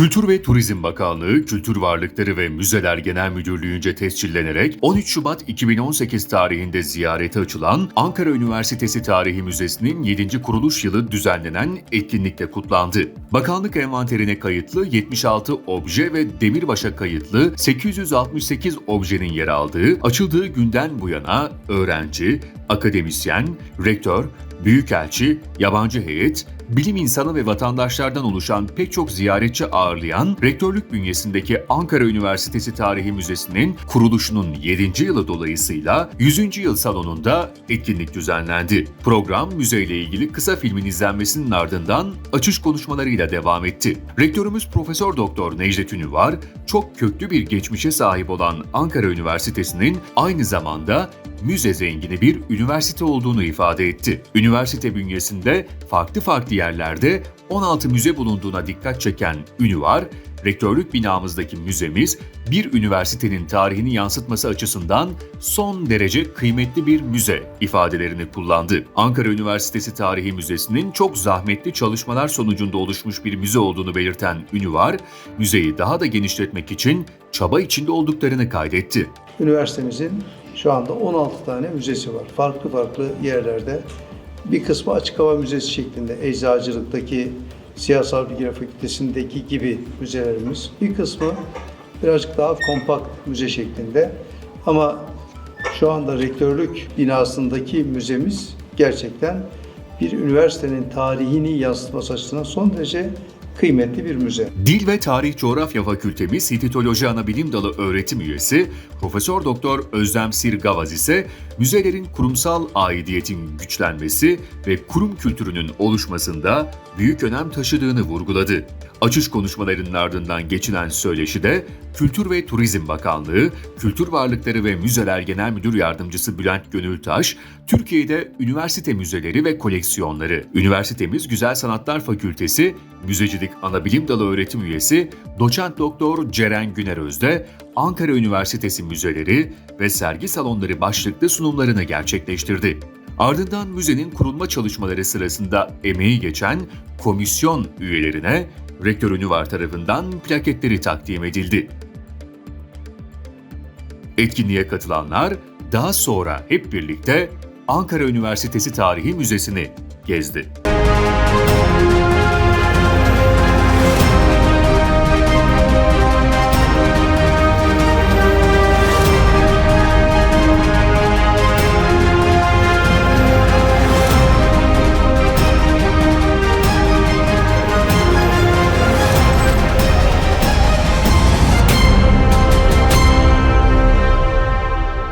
Kültür ve Turizm Bakanlığı, Kültür Varlıkları ve Müzeler Genel Müdürlüğü'nce tescillenerek 13 Şubat 2018 tarihinde ziyarete açılan Ankara Üniversitesi Tarihi Müzesi'nin 7. kuruluş yılı düzenlenen etkinlikte kutlandı. Bakanlık envanterine kayıtlı 76 obje ve demirbaşa kayıtlı 868 objenin yer aldığı, açıldığı günden bu yana öğrenci, akademisyen, rektör, büyükelçi, yabancı heyet, bilim insanı ve vatandaşlardan oluşan pek çok ziyaretçi ağırlayan rektörlük bünyesindeki Ankara Üniversitesi Tarihi Müzesi'nin kuruluşunun 7. yılı dolayısıyla 100. yıl salonunda etkinlik düzenlendi. Program müzeyle ilgili kısa filmin izlenmesinin ardından açış konuşmalarıyla devam etti. Rektörümüz Profesör Doktor Necdet Ünüvar, çok köklü bir geçmişe sahip olan Ankara Üniversitesi'nin aynı zamanda müze zengini bir üniversite olduğunu ifade etti. Üniversite bünyesinde farklı farklı yerlerde 16 müze bulunduğuna dikkat çeken Ünüvar, rektörlük binamızdaki müzemiz bir üniversitenin tarihini yansıtması açısından son derece kıymetli bir müze ifadelerini kullandı. Ankara Üniversitesi Tarihi Müzesi'nin çok zahmetli çalışmalar sonucunda oluşmuş bir müze olduğunu belirten Ünüvar, müzeyi daha da genişletmek için çaba içinde olduklarını kaydetti. Üniversitemizin şu anda 16 tane müzesi var. Farklı farklı yerlerde. Bir kısmı açık hava müzesi şeklinde. Eczacılıktaki Siyasal Bilgiler Fakültesindeki gibi müzelerimiz. Bir kısmı birazcık daha kompakt müze şeklinde. Ama şu anda rektörlük binasındaki müzemiz gerçekten bir üniversitenin tarihini yansıtması açısından son derece kıymetli bir müze. Dil ve Tarih Coğrafya Fakültemiz Hititoloji Anabilim Dalı öğretim üyesi Profesör Doktor Özlem Sirgavaz ise müzelerin kurumsal aidiyetin güçlenmesi ve kurum kültürünün oluşmasında büyük önem taşıdığını vurguladı. Açış konuşmalarının ardından geçilen söyleşide Kültür ve Turizm Bakanlığı, Kültür Varlıkları ve Müzeler Genel Müdür Yardımcısı Bülent Gönültaş, Türkiye'de üniversite müzeleri ve koleksiyonları, üniversitemiz Güzel Sanatlar Fakültesi, Müzecilik Anabilim Dalı öğretim üyesi Doçent Doktor Ceren Güneröz'de Ankara Üniversitesi müzeleri ve sergi salonları başlıklı sunumlarını gerçekleştirdi. Ardından müzenin kurulma çalışmaları sırasında emeği geçen komisyon üyelerine Rektör Ünüvar tarafından plaketleri takdim edildi. Etkinliğe katılanlar daha sonra hep birlikte Ankara Üniversitesi Tarihi Müzesi'ni gezdi.